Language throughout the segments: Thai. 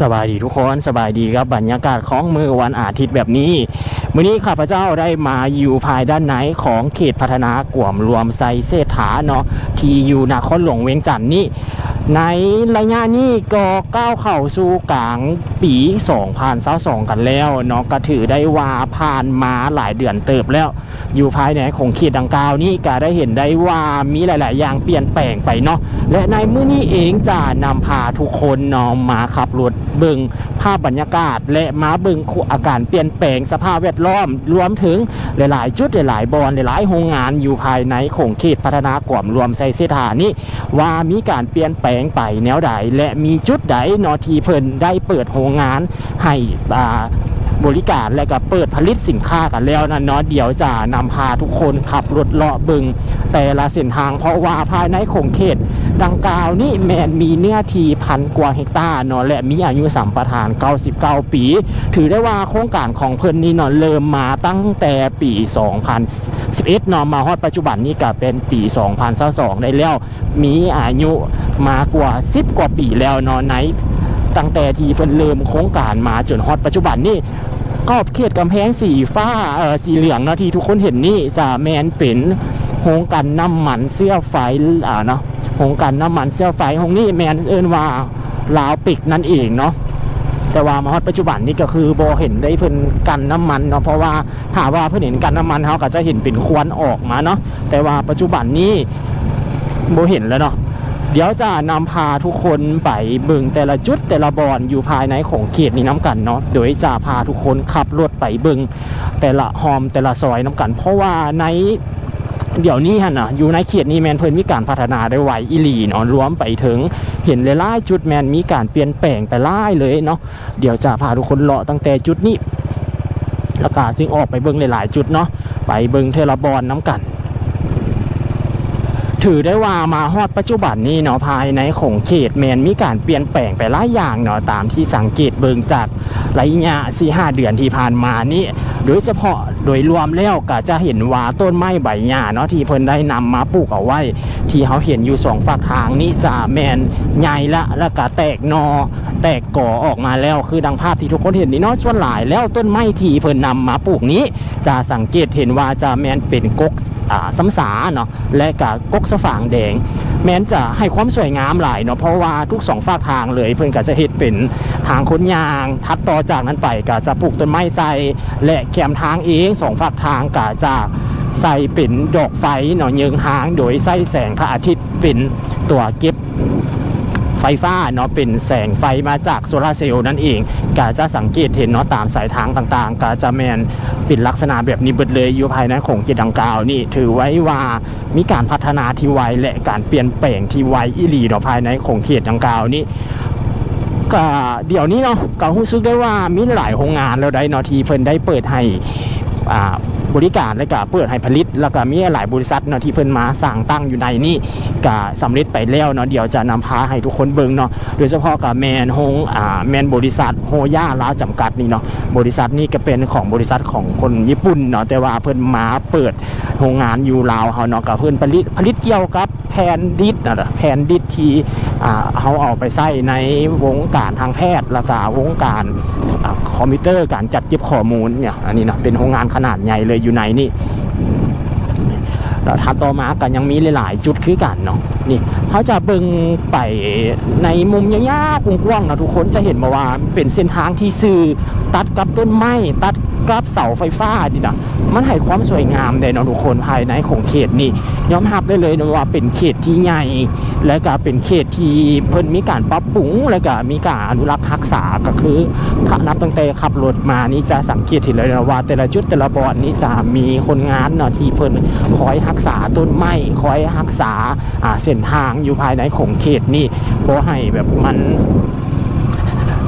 สบายดีทุกคนสบายดีครับบรรยากาศของมือวันอาทิตย์แบบนี้มื้อนี้ข้าพเจ้าได้มาอยู่ภายด้านในของเขตพัฒนากวมรวมไซเศรษฐาเนาะที่อยู่นครหลวงเวียงจันทน์นี่ ในระยะนี้ก็ก้าวเข้าสู่กลางปี2022กันแล้วเนาะก็ถือได้ว่าผ่านมาหลายเดือนเติบแล้ว อยู่ภายในของเขตดังกล่าวนี้ก็ได้เห็นได้ว่ามีหลาย ๆ อย่างเปลี่ยนแปลงไปเนาะและในมื้อนี้เองจะนำพาทุกคนเนาะมาขับรถเบิงภาพบรรยากาศ และมาเบิงอาการเปลี่ยนแปลงสภาพแวดล้อม รวมถึงหลายๆ จุดหลายๆบอนหลายๆโรงงานอยู่ภายในของเขตพัฒนากวมรวมไซเซธานี้ว่ามีการเปลี่ยนแปลงไปแนวใดและมีจุดใดนาะที่เพิ่นได้เปิดโรงงานให้บริการและก็เปิดผลิตสินค้ากันแล้วนะเนาะเดี๋ยวจะนำพาทุกคนขับรถเลาะบึง แต่ละเส้นทางเพราะว่าภายในของเขต ดังกล่าวนี่แมนมีเนื้อที่พันกว่าเฮกตาร์เนาะและมีอายุสัมปทาน 99 ปี ถือได้ว่าโครงการของเพิ่นนี่เนาะเริ่มมาตั้งแต่ปี 2011เนาะมาฮอดปัจจุบันนี้ก็เป็นปี 2022ได้แล้ว มีอายุมากว่า 10 กว่าปีแล้วเนาะในตั้งแต่ที่เพิ่นเริ่มโครงการมาจนฮอดปัจจุบันนี่ขอบเขตกำแพงสีฟ้าเอ่อสีเหลืองเนาะที่ทุกคนเห็นนี่จะแมนเป็นโฮงกันน้ำมันเสื้อไฟอ่าเนาะ โฮงกันน้ำมันเสื้อไฟโฮงนี่แมนเอินว่าลาวปิกนั่นเองเนาะแต่ว่ามาฮอดปัจจุบันนี่ก็คือบ่เห็นได้เพิ่นกันน้ำมันเนาะเพราะว่าถ้าว่าเพิ่นเห็นกันน้ำมันเขาก็จะเห็นเป็นควันออกมาเนาะแต่ว่าปัจจุบันนี้บเห็นแล้วเนาะเดี๋ยวจะนำพาทุกคนไปเบิ่งแต่ละจุดแต่ละบอนอยู่ภายในของเขตนี้น้ำกันเนาะโดยจะพาทุกคนขับรถไปเบิ่งแต่ละหอมแต่ละซอยน้ำกัน เพราะว่าใน เดี๋ยวนี้ฮะนะอยู่ในเขตนี้แมนเพิ่นมีการพัฒนาได้ไวอีหลีเนาะรวมไปถึงเห็นหลายๆจุดแมนมีการเปลี่ยนแปลงไปหลายเลยเนาะเดี๋ยวจะพาทุกคนเลาะตั้งแต่จุดนี้แล้วก็จึงออกไปเบิ่งหลายๆจุดเนาะไปเบิ่งเทลบอนน้ำกันถือได้ว่ามาฮอดปัจจุบันนี้เนาะภายในของเขตแมนมีการเปลี่ยนแปลงไปหลายอย่างเนาะตามที่สังเกตเบิงจากระยะสี่ห้าเดือนที่ผ่านมานี่โดยเฉพาะโดยรวมแล้วก็จะเห็นว่าต้นไม้ใบหญ้าเนาะที่เพิ่นได้นำมาปลูกเอาไว้ ที่เขาเห็นอยู่สองฝากทางนี่จะแมนใหญ่ละแล้วก็แตกนอ แตกก่อออกมาแล้วคือดังภาพที่ทุกคนเห็นนี่เนาะส่วนหลายแล้วต้นไม้ที่เพิ่นนำมาปลูกนี้ จะสังเกตเห็นว่าจะแมนเป็นกกอ่าซ้ำสาเนาะและก็กกสะฝางแดงแม้นจะให้ความสวยงามหลายเนาะเพราะว่าทุกสองฝากทางเลยเพื่อนก็จะเห็ดเป็นทางค้นยาง ทัดต่อจากนั้นไปก็จะปลูกต้นไม้ใส่และแคมทางเองสองฝากทางก็จะใส่เป็นดอกไฟเนาะเยิงหางโดยใส่แสงพระอาทิตย์เป็นตัวเก็บ ไฟฟ้าเนาะเป็นแสงไฟมาจากโซลาร์เซลล์นั่นเองก็จะสังเกตเห็นเนาะตามสายทางต่างๆก็จะแมนเป็นลักษณะแบบนี้เบิดเลยอยู่ภายในของเขตดังกล่าวนี่ ถือไว้ว่ามีการพัฒนาที่ไวและการเปลี่ยนแปลงที่ไวอีหลีเนาะภายในของเขตดังกล่าวนี่ก็เดี๋ยวนี้เนาะก็รู้สึกได้ว่ามีหลายโรงงานแล้วได้เนาะที่เพิ่นได้เปิดให้อ่า บริการและก็เปิดให้ผลิต แล้วก็มีหลายบริษัทเนาะที่เพิ่นมาสร้างตั้งอยู่ในนี่ก็สำเร็จไปแล้วเนาะเดี๋ยวจะนำพาให้ทุกคนเบิ่งเนาะโดยเฉพาะกับแมนโฮงอ่าแมนบริษัทโฮย่าลาวจำกัดนี่เนาะบริษัทนี้ก็เป็นของบริษัทของคนญี่ปุ่นเนาะแต่ว่าเพิ่นมาเปิดโรงงานอยู่ลาวเฮาเนาะก็เพิ่นผลิตผลิตเกี่ยวกับแผ่นดิสนะเด้อแผ่นดิสที่อ่าเฮาเอาไปใช้ในวงการทางแพทย์แล้วก็วงการอคอมพิวเตอร์การจัดเก็บข้อมูลเนี่ยอันนี้เนาะเป็นโรงงานขนาดใหญ่เลยอยู่ในนี่แล้วถัดต่อมากันยังมีหลาย ๆ จุดคือกันเนาะนี่เขาจะเบิ่งไปในมุมยาวๆกว้างๆนะทุกคนจะเห็นมาว่าเป็นเส้นทางที่ซื่อตัดกับต้นไม้ตัด กับเสาไฟฟ้าดินะมันให้ความสวยงามเลยเนทุกคนภายในของเขตนี่ยอมรับได้เลยนะว่าเป็นเขตที่ใหญ่ และก็เป็นเขตที่เพิ่นมีการปรับปรุงและก็มีการอนุรักษ์รักษาก็คือถ้านับตั้งแต่ขับรถมานี่จะสังเกตเห็นเลยนะว่า แต่ละจุดแต่ละบอนนี่จะมีคนงานเนาะที่เพิ่นคอยรักษาต้นไม้คอยรักษาเส้นทางอยู่ภายในของเขตนี่บ่ให้แบบมัน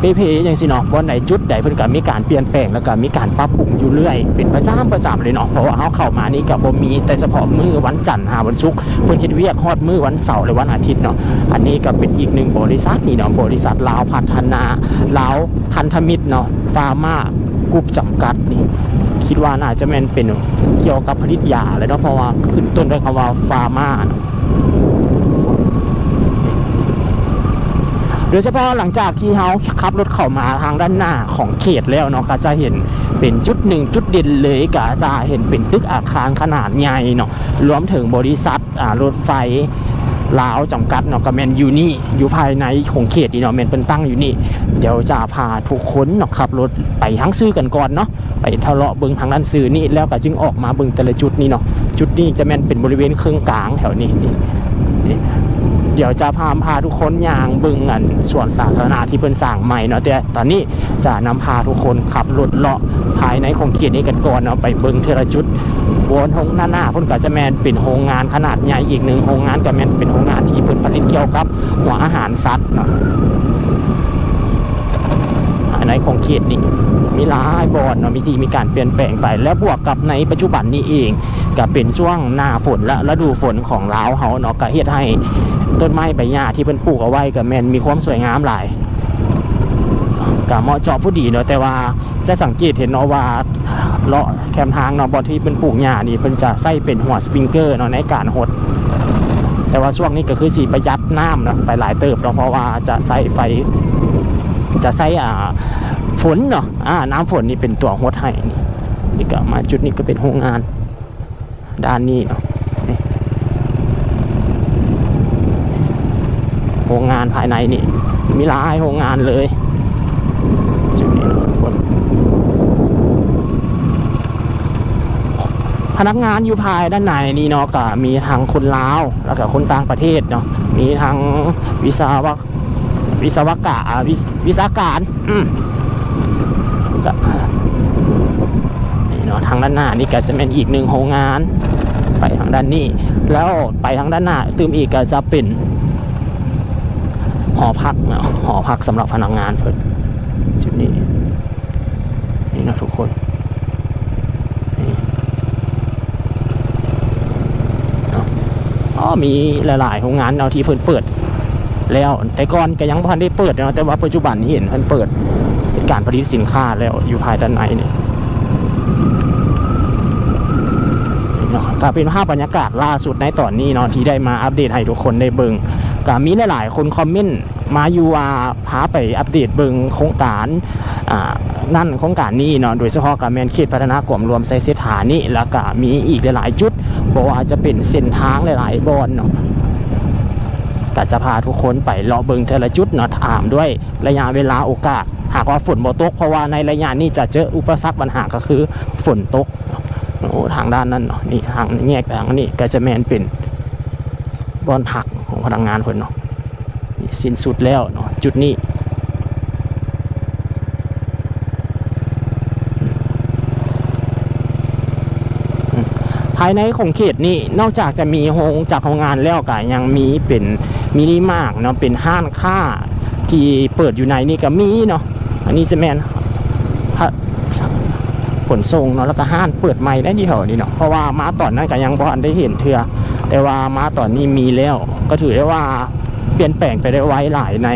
เปเพอย่างสิเนาะวันไหนจุดใดเพิ่นก็มีการเปลี่ยนแปลงแล้วก็มีการปรับปรุงอยู่เรื่อย เป็นประจำประจำเลยเนาะเพราะว่าเฮาเข้ามานี่ก็บ่มีแต่เฉพาะมื้อวันจันทร์หาวันศุกร์เพิ่นเฮ็ดเวียกฮอดมื้อวันเสาร์และวันอาทิตย์เนาะอันนี้ก็เป็นอีกหนึ่งบริษัทนี่เนาะบริษัทลาวพัฒนาลาวพันธมิตรเนาะฟาร์มากรุ๊ปจำกัดนี่คิดว่าน่าจะแม่นเป็นเกี่ยวกับผลิตยาเลยเนาะเพราะว่าขึ้นต้นด้วยคำว่าฟาร์มาเนาะ โดยเฉพาะหลังจากที่เขาขับรถเข้ามาทางด้านหน้าของเขตแล้วเนาะก็จะเห็นเป็นจุดหนึ่งจุดเด่นเลยก็จะเห็นเป็นตึกอาคารขนาดใหญ่เนาะรวมถึงบริษัทรถไฟลาวจำกัดเนาะก็แมนอยู่นี่อยู่ภายในของเขตนี่เนาะแมนเป็นตั้งอยู่นี่ เดี๋ยวจะพาทุกคนเนาะขับรถไปทั้งซื้อกันก่อนเนาะไปทะเลาะเบิงทางด้านซื้อนี่แล้วก็จึงออกมาเบิงแต่ละจุดนี่เนาะจุดนี้จะแมนเป็นบริเวณเครื่องกลางแถวนี้นี่ ดี๋ยวจะพาพาทุกคนย่างบึงอันส่วนสาธารณะที่เพิ่นสร้างใหม่เนาะแต่ตอนนี้จะนำพาทุกคนขับรถเลาะภายในของเขตนี้กันก่อนเนาะไปบิ่งเทอละจุดบนหงหน้าหน้าเพิ่นก็จะแมนเป็นโรงงานขนาดใหญ่อีกหนึ่งโรงงานก็แมนเป็นโรงงานที่เพิ่นผลิตเกี่ยวกับหัวอาหารสัตว์เนาะภายในของเขตนี้มีหลายบอนเนาะมีที่มีการเปลี่ยนแปลงไป และบวกกับในปัจจุบันนี้เองก็เป็นช่วงหน้าฝนและฤดูฝนของลาวเฮาเนาะก็เฮ็ดให้ ต้นไม้ใบหญ้าที่เพิ่นปลูกเอาไว้ก็แมนมีความสวยงามหลายก็เหมาะเจาะผู้ดีเนาะแต่ว่าจะสังเกตเห็นเนาะว่าเลาะแคมทางเนาะบอที่เพิ่นปลูกหญ้านี่เพิ่นจะใส่เป็นหัวสปริงเกอร์เนาะในการหด แต่ว่าช่วงนี้ก็คือสีประหยัดน้ำเนาะไปหลายเติบเนาะเพราะว่าจะใส่ไฟ จะใส่อ่าฝนเนาะอ่าน้ำฝนนี่เป็นตัวหดให้นี่นี่ก็มาจุดนี้ก็เป็นโรงงาน ด้านนี้เนาะ โรงงานภายในนี่ มีหลายโรงงานเลยจุดนี้นะทุกคนพนักงานอยู่ภายด้านในนี่เนาะก็มีทั้งคนลาวแล้วก็คนต่างประเทศเนาะมีทั้งวิศวะวิศวกะอาวิวิศาการก็นี่เนาะทางด้านหน้านี่ก็จะเป็นอีกหนึ่งโรงงาน ไปทางด้านนี้ แล้วไปทางด้านหน้าตืมอีกก็จะเป็น หอพักนะหอพักสำหรับพนักงานเพิ่นจุดนี้ นี่นะทุกคนอ๋อมีหลายๆโรงงานเนาที่เพิ่นเปิด แล้ว แต่ก่อนก็ยังบ่ทันได้เปิดนะแต่ว่าปัจจุบันนี้เห็นเพิ่นเปิดเป็นการผลิตสินค้าแล้วอยู่ภายด้านในนี่เนาะก็เป็นภาพบรรยากาศล่าสุดในตอนนี้เนาะที่ได้มาอัปเดตให้ทุกคนได้เบิ่ง ก็มีหลายๆคนคอมเมนต์มาอยู่ว่าพาไปอัปเดตเบิงโครงการนั่นโครงการนี้เนาะโดยเฉพาะกับแมนเขตพัฒนากลุ่มรวมไซเซฐานี่แล้วก็มีอีกหลายๆจุดบอกว่าจะเป็นเส้นทางหลายๆบอนเนาะก็จะพาทุกคนไปเลาะเบิงแต่ละจุดเนาะถามด้วยระยะเวลาโอกาส หากว่าฝนบ่ตก เพราะว่าในระยะนี้จะเจออุปสรรคปัญหาก็คือฝนตกโอ้ทางด้านนั้นเนาะนี่ทางแยกทางนี้ก็จะแมนเป็น บอนผักของพนักงานเพิ่นเนาะสิ้นสุดแล้วเนาะจุดนี้ภายในของเขตนี้นอกจากจะมีโรงจากโรงงานแล้วก็ยังมีเป็นมินิมาร์ทเนาะเป็นห้างค่าที่เปิดอยู่ในนี่ก็มีเนาะอันนี้จะแมนพระขนส่งเนาะแล้วก็ห้างเปิดใหม่ได้ที่แถวนี้เนาะเพราะว่ามาตอนนั้นก็ยังบ่ทันได้เห็นเทือ แต่ว่ามาตอนนี้มีแล้ว ก็ถือได้ว่าเปลี่ยนแปลงไปได้ไวหลายใน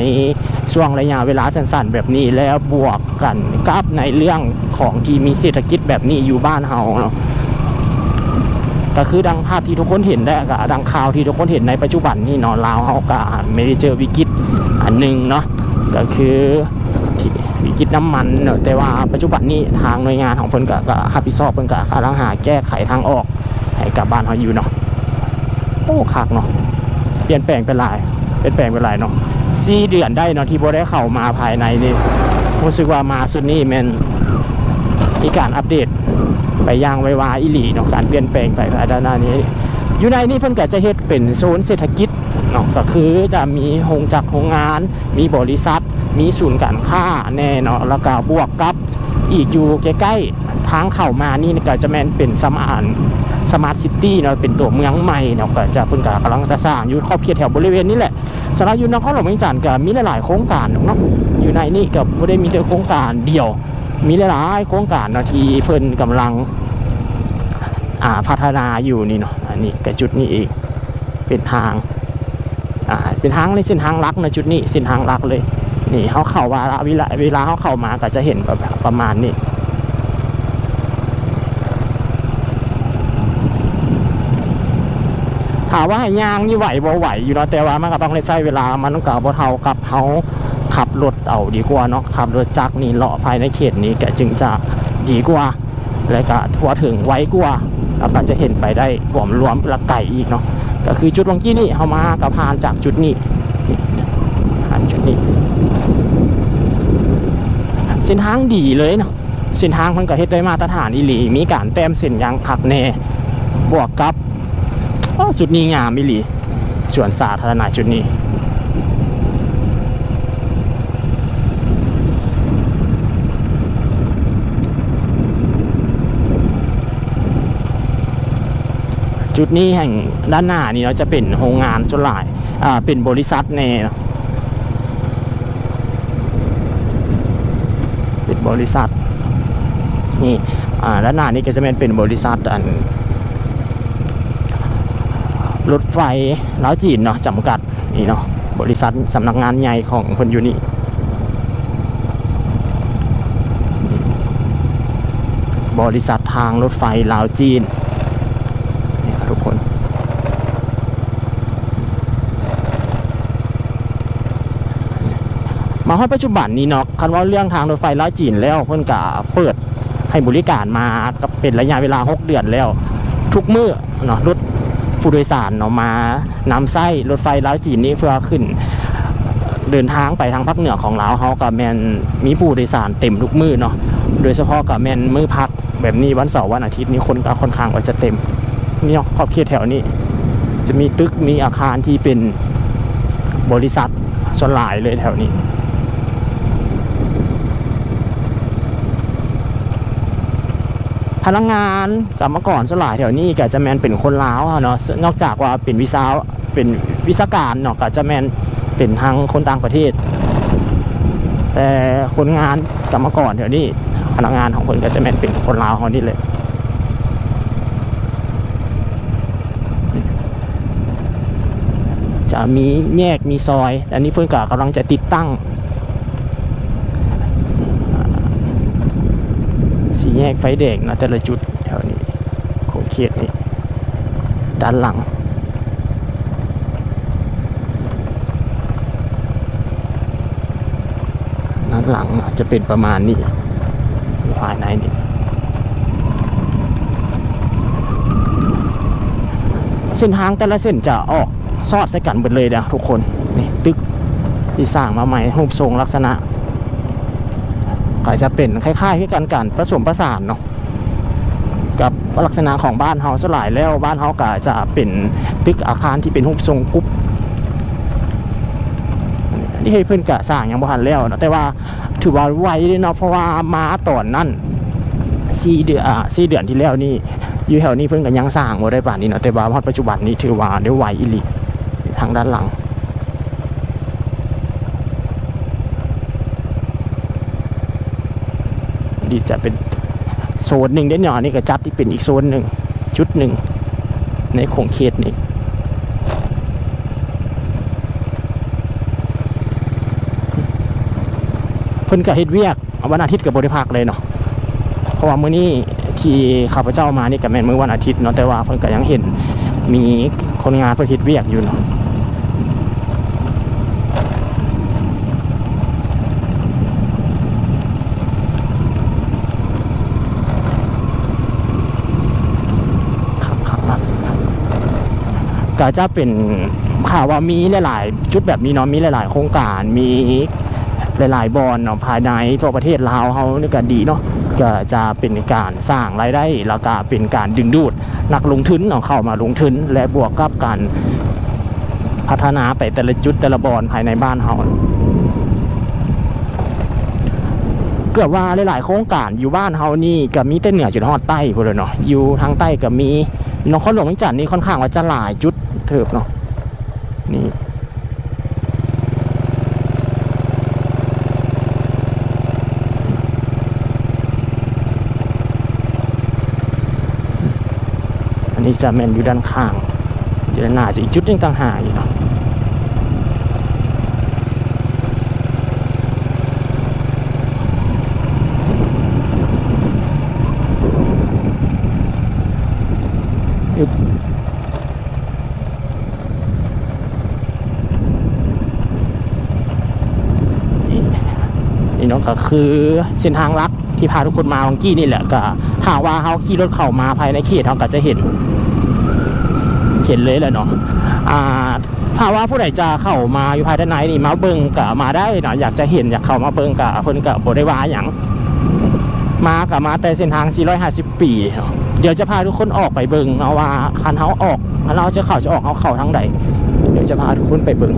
ช่วงระยะเวลาสั้นๆแบบนี้แล้วบวกกันกับในเรื่องของที่มีเศรษฐกิจแบบนี้อยู่บ้านเฮาเนาะก็คือดังภาพที่ทุกคนเห็นได้กับดังข่าวที่ทุกคนเห็นในปัจจุบันนี่เนาะลาวเฮาก็ไม่ได้เจอวิกฤตอันหนึ่งเนาะก็คือวิกฤตน้ำมันเนาะแต่ว่าปัจจุบันนี้ทางหน่วยงานของเพิ่นก็ก็รับผิดชอบเพิ่นก็กำลังหาแก้ไขทางออกให้กับบ้านเฮาอยู่เนาะ โอ้คักเนาะเปลี่ยนแปลงไปหลายเป็นแปลงเป็นไรเนาะสี่เดือนได้เนาะที่โบได้เข้ามาภายในนี่รู้สึกว่ามาสุดนี้แมันมีการอัปเดตไปย่างไว้วาอิหลีเนาะการเปลี่ยนแปลงไปภายด้านหน้านี้อยู่ในนี่เพิ่นก็จะเฮ็ดเป็นโซนเศรษฐกิจเนาะก็คือจะมีโรงจักรโรงงาน มีบริษัท มีศูนย์การค้าแน่เนาะแล้วก็บวกกับอีกอยู่ใกล้ๆทางเข้ามานี่ก็จะแม่นเป็นสมาน สมาร์ทซิตี้เนาะเป็นตัวเมืองใหม่เนาะก็จะเพิ่นก็กำลังจะสร้างอยู่ครอบเขตแถวบริเวณนี้แหละสำหรับอยู่นครหลวงเวียงจันทน์ก็มีหลายๆโครงการเนาะอยู่ในนี่ก็บ่ได้มีแต่โครงการเดียว มีหลายๆโครงการเนาะที่เพิ่นกำลังอ่าพัฒนาอยู่นี่เนาะอันนี้ก็จุดนี้เองเป็นทางอ่าเป็นทางในเส้นทางลักนะจุดนี้เส้นทางลักเลยนี่เขาเข้าว่าเวลาเวลาเขาเข้ามาก็จะเห็นแบบประมาณนี้ ถามว่าให้ย่างนี่ไหวบ่ไหวอยู่เนาะแต่ว่ามันก็ต้องใช้เวลามันก็บ่เท่ากับเฮาขับรถเอาดีกว่าเนาะขับรถจักรนี่เลาะภายในเขตนี้ก็จึงจะดีกว่า และก็ทั่วถึงไวกว่าแล้วก็จะเห็นไปได้รวมรวมละไก่อีกเนาะก็คือจุดลงกี้นี่เฮามากับผ่านจากจุดนี้นี่ผ่านจุดนี้เส้นทางดีเลยเนาะเส้นทางมันก็เฮ็ดได้มาตรฐานอีหลีมีการแต้มเส้นยางคักแน่บวกกับ อ้อจุดนี้งามอีหลีสวนสาธารณะจุดนี้จุดนี้แห่งด้านหน้านี่เราจะเป็นโรงงานส่วนหลายอ่าเป็นบริษัทแน่เนาะเป็นบริษัทนี่อ่าด้านหน้านี่ก็จะเป็นเป็นบริษัทอัน รถไฟล้าวจีนเนาะจำกัดนี่เนาะบริษัทสำนักงานใหญ่ของคนอยู่นี่บริษัททางรถไฟลาวจีนเนี่ยทุกคน มาฮอดปัจจุบันนี้เนาะคันว่าเรื่องทางรถไฟล้าวจีนแล้วเพิ่นก็เปิดให้บริการมาก็เป็นระยะเวลา 6 เดือนแล้ว ทุกมื้อเนาะรถ ผู้โดยสารเนาะมานำไส้รถไฟล้าวจีนนี้เพื่อขึ้น เดินทางไปทางภาคเหนือของลาวเฮาก็แมนมีผู้โดยสารเต็มทุกมือเนาะโดยเฉพาะกับแมนมือพักแบบนี้วันเสาร์วันอาทิตย์นี้คนก็ค่อนข้างว่าจะเต็มนี่เนาะขอบเขตแถวนี้ จะมีตึกมีอาคารที่เป็นบริษัทส่วนหลายเลยแถวนี้ พนักงานกรรมกรสลายแถวนี้ก็จะแมนเป็นคนลาวอะเนาะนอกจากว่าเป็นวิซาเป็นวิศาการเนาะก็จะแมนเป็นทางคนต่างประเทศ แต่คนงานกรรมกรแถวนี้พนักงานของคนก็จะแมนเป็นคนลาวของนี่เลยจะมีแยกมีซอย อันนี้เพื่อนก็กำลังจะติดตั้ง สี่แยกไฟแดงนะแต่ละจุดแถวนี้ของเขตนี้ด้านหลัง ด้านหลังอาจจะเป็นประมาณนี้ภายในนี้เส้นทางแต่ละเส้นจะออกซอดใส่กันหมดเลยนะทุกคนนี่ตึกที่สร้างมาใหม่รูปทรงลักษณะ ก็จะเป็นคล้ายๆที่กันการผสมผสานเนาะกับลักษณะของบ้านเฮาสลายแล้วบ้านเฮาก็จะเป็นตึกอาคารที่เป็นรูปทรงกรุ๊ปนี่ให้เพิ่อนกะสร้างยังบ่ทันแล้วเนาะแต่ว่าถือว่าไวเลยเนาะเพราะว่ามาตอนนั้น4เดือนอ่า4เดือนที่แล้วนี่อยู่แถวนี้เพิ่นก็ยังสร้างบ่ได้ป่านนี้เนาะแต่ว่าฮอดปัจจุบันนี้ถือว่าได้ไวอีหลีทางด้านหลัง ดีจะเป็นโซนหนึ่งได้หน่อนี่ก็จัดที่เป็นอีกโซนหนึ่งจุดหนึ่งในโคงเขตนี้เพิ่นก็เฮ็ดเวียกวันอาทิตย์กับบริภาคเลยเนาะเพราะว่ามื้อนี้ที่ข้าพเจ้ามานี่ก็แม่นมื้อวันอาทิตย์เนาะแต่ว่าเพิ่นก็ยังเห็นมีคนงานเพิ่นเฮ็ดเวียกอยู่เนาะ ครับครับครับ ก็จะเป็นข่าวว่ามีหลาย ๆ จุดแบบนี้เนาะมีหลาย ๆ โครงการมีหลาย ๆบอลเนาะภายในทั่วประเทศลาวเฮานี่ก็ดีเนาะก็จะเป็นการสร้างรายได้แล้วก็เป็นการดึงดูดนักลงทุนเนาะเข้ามาลงทุนและบวกกับการพัฒนาไปแต่ละจุดแต่ละบอลภายในบ้านเฮาเกือบว่าหลาย ๆ โครงการอยู่บ้านเฮานี่ก็มีแต่เหนือจนฮอดใต้พุ่นเลยเนาะอยู่ทางใต้ก็มี นครหลวงเวียงจันทน์นี่ค่อนข้างว่าจะหลายจุดเถิบเนาะนี่อันนี้จะแมนอยู่ด้านข้างอยู่ด้านหน้าจะอีกจุดหนึงต่างหากอยู่เนาะ อึบนี่น้องก็คือเส้นทางลักที่พาทุกคนมาวังกี้นี่แหละก็ถ้าว่าเขาขี่รถเข้ามาภายในเขตเขาก็จะเห็น เห็นเลยแหละเนาะอ่าถ้าว่าผู้ใดจะเข้ามาอยู่ภายด้านในนี่มาเบิ้งก็มาได้เนาะอยากจะเห็นอยากเข้ามาเบิ้งกับคนกับ่ได้ว่าหยังมากับมาแต่เส้นทาง 450 ปีเนาะ เดี๋ยวจะพาทุกคนออกไปเบิงเนาว่าคันเฮาออกคันเราจะเข้าจะออกเฮาเข้าทางใดเดี๋ยวจะพาทุกคนไปเบิง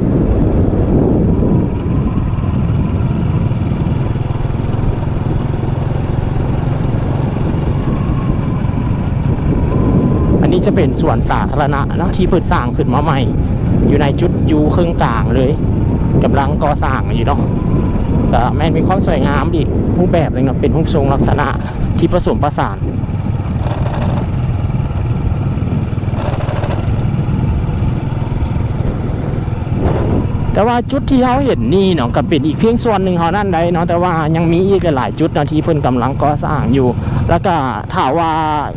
อันนี้จะเป็นสวนสาธารณะนะที่เพิ่งสร้างขึ้นมาใหม่ อยู่ในจุดยูครึ่งกลางเลยกำลังก่อสร้างอยู่เนาะแต่แม่นมีความสวยงามดีรูปแบบเลยเนาะเป็นรูปทรงลักษณะที่ผสมผสาน แต่ว่าจุดที่เขาเห็นนี่เนาะก็เป็นอีกเพียงส่วนหนึ่งเท่านั้นได้เนาะแต่ว่ายังมีอีกหลายจุดเนาะที่เพิ่นกำลังก่อสร้างอยู่ แล้วก็ถามว่า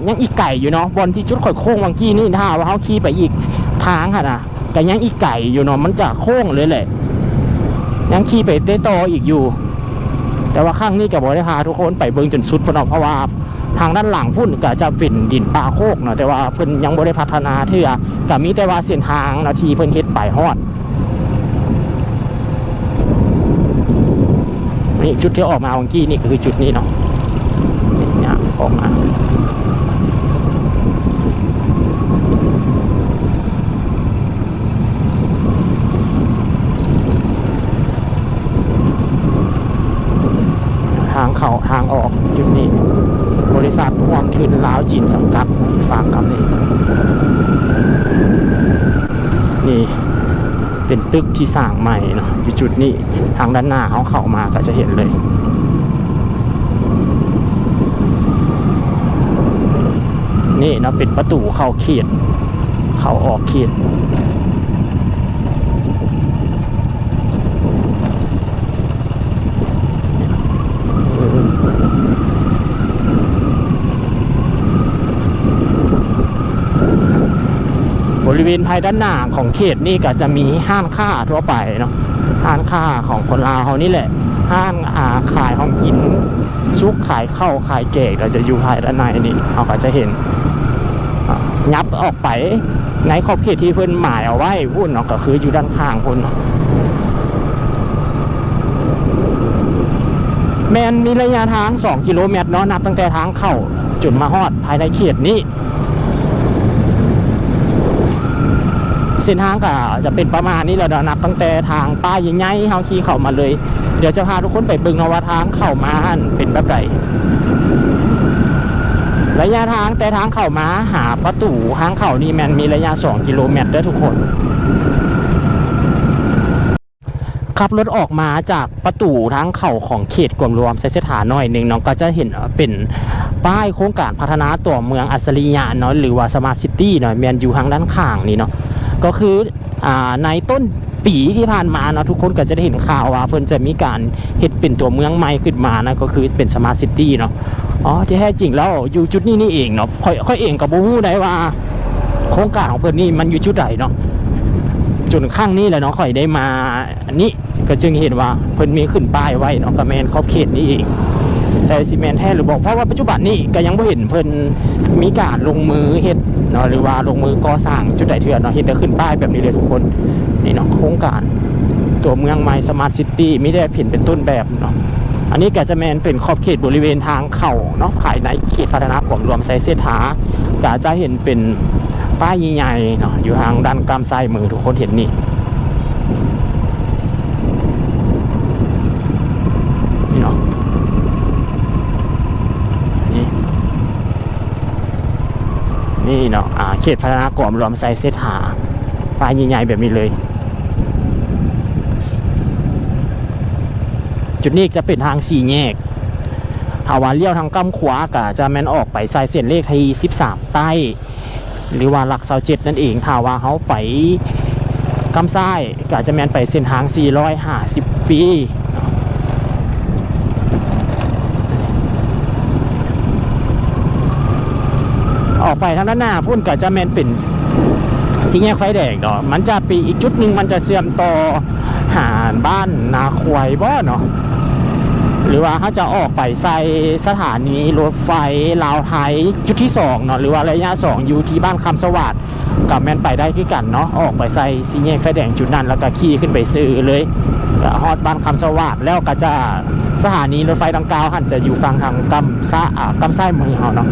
ยังอีกไก่อยู่เนาะบนที่จุดข่อยโค้งวังกี้นี่ถ้าว่าเขาขี่ไปอีกทางค่ะนะก็ยังอีกไก่อยู่เนาะมันจะโค้งเลยแหละยังขี่ไปได้ต่ออีกอยู่ แต่ว่าข้างนี้ก็บอกได้พาทุกคนไปเบิ่งจนสุดพนเนาะเพราะว่าทางด้านหลังพุ่นก็จะเป็นดินป่าโคกเนาะแต่ว่าเพิ่นยังบ่ได้พัฒนาเทื่อก็มีแต่ว่าเส้นทางเนาะที่เพิ่นเฮ็ดไปฮอด นี่จุดที่ออกมาวังกี้นี่ก็คือจุดนี้เนาะเนี่ยออกมาทางเข้าทางออกจุดนี้ บริษัทห่วงทุนลาวจีนสังกัดฝากคำนี้นี่ เป็นตึกที่สร้างใหม่เนาะอยู่จุดนี้ทางด้านหน้าเขาเข้ามาก็จะเห็นเลยนี่เนาะเป็นประตูเข้าเขตเข้าออกเขต บริเวณภายด้านหน้าของเขตนี่ก็จะมีห้างค้าทั่วไปเนาะห้างค้าของคนลาวเขานี่แหละห้างอาขายของกินซุกขายข้าวขายเกกเราจะอยู่ภายด้านในนี่เขาก็จะเห็นยับออกไปในขอบเขตที่เพิ่นหมายเอาไว้พูดเนาะก็คืออยู่ด้านข้างพุ่นแมนมีระยะทาง 2 กิโลเมตรเนาะนับตั้งแต่ทางเข้าจนมาฮอดภายในเขตนี้ เส้นทางก็จะเป็นประมาณนี้และเนะนับตั้งแต่ทางป้ายใหญ่ๆเฮาขี่เข้ามาเลย เดี๋ยวจะพาทุกคนไปเบิ่งนว่าทางเข้ามาเป็นแบบใดระยะทางแต่ทางเข้ามาหาประตูทางเข้านี่แมันมีระยะ 2 กิโลเมตรด้อทุกคนขับรถออกมาจากประตูทางเข้าของเขตกวมรวมไซเสถาหน่อยหนึ่งเนาะก็จะเห็นเป็นป้ายโครงการพัฒนาตัวเมืองอัศริยะเนาะหรือว่าสมาร์ทซิตี้เนาะแมนอยู่ทางด้านข้างนี่เนาะ ก็คืออ่าในต้นปีที่ผ่านมาเนาะทุกคนก็จะได้เห็นข่าวว่าเพิ่นจะมีการเฮ็ดเป็นตัวเมืองใหม่ขึ้นมานะก็คือเป็นสมาร์ทซิตี้เนาะอ๋อที่แท้จริงแล้วอยู่จุดนี้นี่เองเนาะค่อยค่อยเองก็บ่ฮู้ได้ว่า โครงการของเพิ่นนี่มันอยู่จุดใดเนาะจนข้างนี้แหละเนาะค่อยได้มาอันนี้ก็จึงเห็นว่าเพิ่นมีขึ้นป้ายไว้เนาะก็แม่นขอบเขตนี้เอง แต่ซีเมนแท้หรือบอกเพราะว่าปัจจุบันนี้ก็ยังไม่เห็นเพิ่นมีการลงมือเฮ็ดเนาะหรือว่าลงมือก่อสร้างจุดใดเถื่อนเนาะเห็นแต่ขึ้นป้ายแบบนี้เลยทุกคนนี่เนาะโครงการตัวเมืองใหม่สมาร์ทซิตี้ไม่ได้เห็นเป็นต้นแบบเนาะอันนี้ก็จะแมนเป็นขอบเขตบริเวณทางเข้าเนาะภายในเขตพัฒนาของรวมไซเซถาก็จะเห็นเป็นป้ายใหญ่ๆเนาะอยู่ทางด้านกลางซ้ายมือทุกคนเห็นนี่นี่เนาะ นี่ นี่เนาะอ่าเขตพัฒนากรมรวมไซเซตหาป้ายใหญ่ๆแบบนี้เลย จุดนี้จะเป็นทางสี่แยกถ้าว่าเลี้ยวทางกำขวาก็จะแมนออกไปสายเส้นเลขที่13 ใต้ หรือว่าหลักเสาเจ็ดนั่นเองถ้าว่าเขาไปกำซ้ายก็จะแมนไปเส้นทาง 450 ปี ออกไปทางด้านหน้าพุ่นก็จะแมนเป็นสีแยกไฟแดงเนาะมันจะปีอีกจุดหนึ่งมันจะเชื่อมต่อหาบ้านนาควายบ่เนาะหรือว่าเขาจะออกไปใส่สถานีรถไฟลาวไทยจุดที่สองเนาะหรือว่าระยะสองอยู่ที่บ้านคำสวัสดกับแมนไปได้คือกันเนาะออกไปใส่สีแยกไฟแดงจุดนั้นแล้วก็ขี่ขึ้นไปซื้อเลยก็ฮอดบ้านคำสวัสดแล้วก็จะสถานีรถไฟดังกล่าวหันจะอยู่ฝั่งทางกำซ่าอ่ากำไส้เมืองเขาเนาะ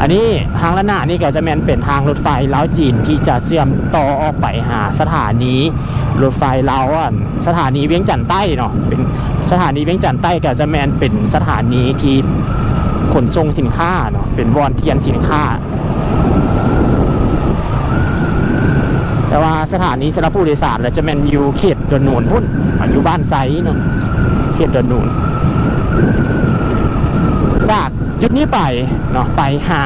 อันนี้ทางละนานี่ก็จะแมนเป็นทางรถไฟลาวจีนที่จะเชื่อมต่อออกไปหาสถานีรถไฟลาวสถานีเวียงจันทน์ใต้เนาะเป็นสถานีเวียงจันทน์ใต้ก็จะแมนเป็นสถานีที่ขนส่งสินค้าเนาะเป็นวอนเทียนสินค้า แต่ว่าสถานีสำหรับผู้โดยสารแล้วจะแมนอยู่เขตดอนนูนพุ่นอะอยู่บ้านไซเนาะเขตดอนนูนจาก จุดนี้ไปเนาะไปหา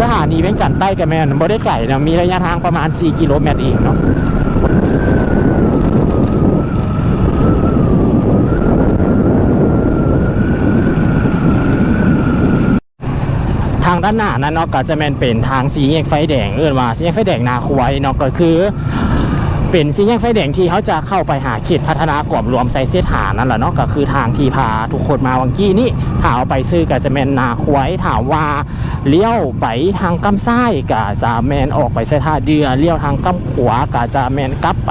สถานีเวียงจันทน์ใต้กับแมนบได้ไก่นะมีระยะทางประมาณ 4 กิโลเมตรเองเนาะทางด้านหน้านั้นเนาะก็จะแมนเป็นทางสีแยกไฟแดงเอื่นว่าสีแยกไฟแดงนาควยเนาะก็คือ เป็นสีแยกไฟแดงที่เขาจะเข้าไปหาเขตพัฒนากรอบรวมไซเซฐานนั่นแหละเนาะก็คือทางที่พาทุกคนมาวังกี้นี่ถาเอาไปซื้อกับจะแมนนาควายถาวว่าเลี้ยวไปทางกำไส้ก็จะแมนออกไปใส่ท่าเดือเลี้ยวทางกำขวาก็จะแมนกลับไป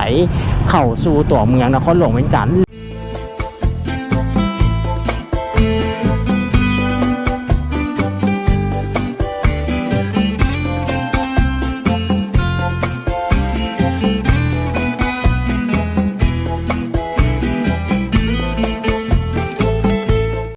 เข้าสู่ตัวเมืองนครหลวงเวียงจันทน์